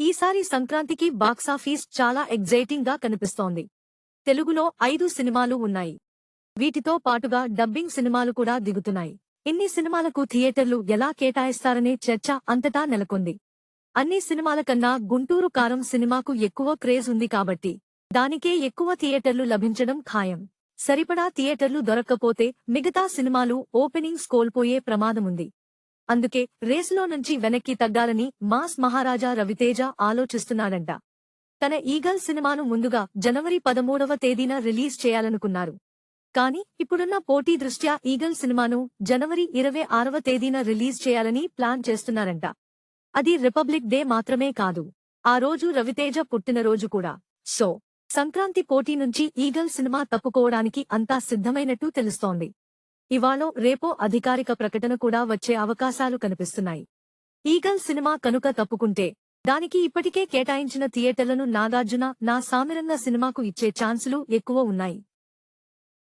ఈసారి సంక్రాంతికి బాక్సాఫీస్ చాలా ఎగ్జైటింగ్గా కనిపిస్తోంది. తెలుగులో ఐదు సినిమాలు ఉన్నాయి. వీటితో పాటుగా డబ్బింగ్ సినిమాలు కూడా దిగుతున్నాయి. ఇన్ని సినిమాలకు థియేటర్లు ఎలా కేటాయిస్తారనే చర్చ అంతటా నెలకొంది. అన్ని సినిమాల కన్నా గుంటూరు కారం సినిమాకు ఎక్కువ క్రేజ్ ఉంది కాబట్టి దానికే ఎక్కువ థియేటర్లు లభించడం ఖాయం. సరిపడా థియేటర్లు దొరక్కపోతే మిగతా సినిమాలు ఓపెనింగ్స్ కోల్పోయే ప్రమాదముంది. అందుకే రేసులో నుంచి వెనక్కి తగ్గాలని మాస్ మహారాజా రవితేజ ఆలోచిస్తున్నాడంట. తన ఈగల్ సినిమాను ముందుగా జనవరి పదమూడవ తేదీన రిలీజ్ చేయాలనుకున్నారు. కానీ ఇప్పుడున్న పోటీ దృష్ట్యా ఈగల్ సినిమాను జనవరి ఇరవై ఆరవ తేదీన రిలీజ్ చేయాలని ప్లాన్ చేస్తున్నారంట. అది రిపబ్లిక్ డే మాత్రమే కాదు. ఆ రోజు రవితేజ పుట్టినరోజు కూడా. సో సంక్రాంతి పోటీ నుంచి ఈగల్ సినిమా తప్పుకోవడానికి అంతా సిద్ధమైనట్టు తెలుస్తోంది. ఇవాళో రేపో అధికారిక ప్రకటన కూడా వచ్చే అవకాశాలు కనిపిస్తున్నాయి. ఈగల్ సినిమా కనుక తప్పుకుంటే దానికి ఇప్పటికే కేటాయించిన థియేటర్లను నాగార్జున నా సామిరంగ సినిమాకు ఇచ్చే ఛాన్సులు ఎక్కువ ఉన్నాయి.